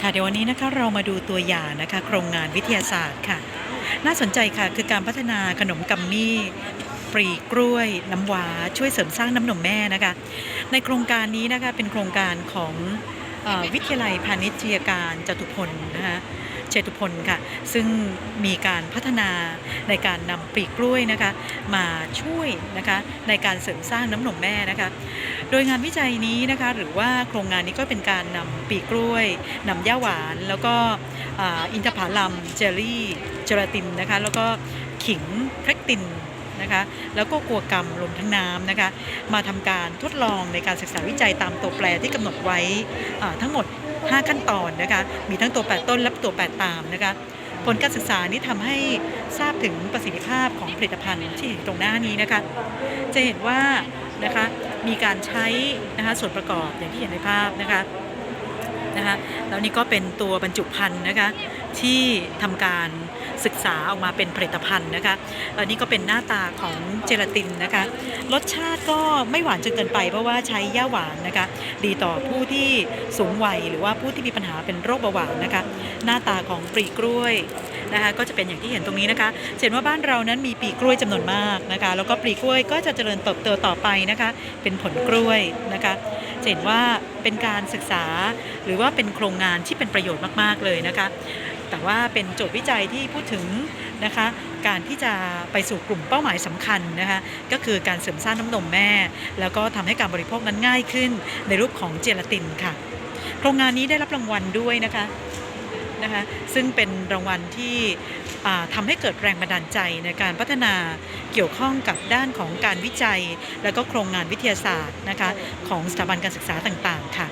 ค่ะเดี๋ยววันนี้นะคะเรามาดูตัวอย่างนะคะโครงงานวิทยาศาสตร์ค่ะ น่าสนใจค่ะคือการพัฒนาขนมกัมมี่ปรีกล้วยน้ำว้าช่วยเสริมสร้างน้ำนมแม่นะคะ ในโครงการนี้นะคะเป็นโครงการของอวิทยาลัยพาณิชยการจตุพลนะคะ เจตุพลค่ะ ซึ่งมีการพัฒนาในการนำปลีกกล้วยนะคะ มาช่วยนะคะในการเสริมสร้างน้ำนมแม่นะคะ โดยงานวิจัยนี้นะคะ หรือว่าโครงงานนี้ก็เป็นการนำปีกล้วยนำย่าหวาน แล้วก็อินทผลัมเจลลี่เจลาตินนะคะ แล้วก็ขิงแครกตินนะคะแล้วก็กัวกรรมรวมทั้งน้ำนะคะมาทำการทดลองในการศึกษาวิจัยตามตัวแปรที่กำหนดไว้ทั้งหมด 5 ขั้นตอนนะคะ มีทั้งตัวแปรต้นและตัวแปรตามนะคะ ผลการศึกษานี้ทำให้ทราบถึงประสิทธิภาพของผลิตภัณฑ์ที่เห็นตรงหน้านี้นะคะ จะเห็นว่านะคะมีการใช้นะคะส่วนประกอบอย่างที่เห็นในภาพนะคะ นะคะแล้วนี่ก็เป็นตัวบรรจุภัณฑ์นะคะที่ทำการศึกษาออกมาเป็นผลิตภัณฑ์นะคะอันนี้ก็เป็นหน้าตาของเจลาตินนะคะ รสชาติก็ไม่หวานจนเกินไปเพราะว่าใช้ย่าหวานนะคะ ดีต่อผู้ที่สูงวัยหรือว่าผู้ที่มีปัญหาเป็นโรคเบาหวานนะคะ หน้าตาของปลีกล้วยนะคะก็จะเป็นอย่างที่เห็นตรงนี้นะคะเห็นว่าบ้านเรานั้นมีปลีกล้วยจำนวนมากนะคะ แล้วก็ปลีกล้วยก็จะเจริญเติบโตต่อไปนะคะ เป็นผลกล้วยนะคะ จะเห็นว่าเป็นการศึกษาหรือว่าเป็นโครงงานที่เป็นประโยชน์มาก ๆ เลยนะคะ แต่ว่าเป็นโจทย์วิจัยที่พูดถึงนะคะการที่จะไปสู่กลุ่มเป้าหมายสำคัญนะคะก็คือการเสริมสร้างน้ำนมแม่ แล้วก็ทำให้การบริโภคนั้นง่ายขึ้นในรูปของเจลาตินค่ะ โครงงานนี้ได้รับรางวัลด้วยนะคะนะคะซึ่งเป็นรางวัลที่ ทำทำให้เกิดแรงบันดาลใจในการพัฒนาเกี่ยวข้องกับด้านของการวิจัย และก็โครงงานวิทยาศาสตร์นะคะของสถาบันการศึกษาต่างๆค่ะ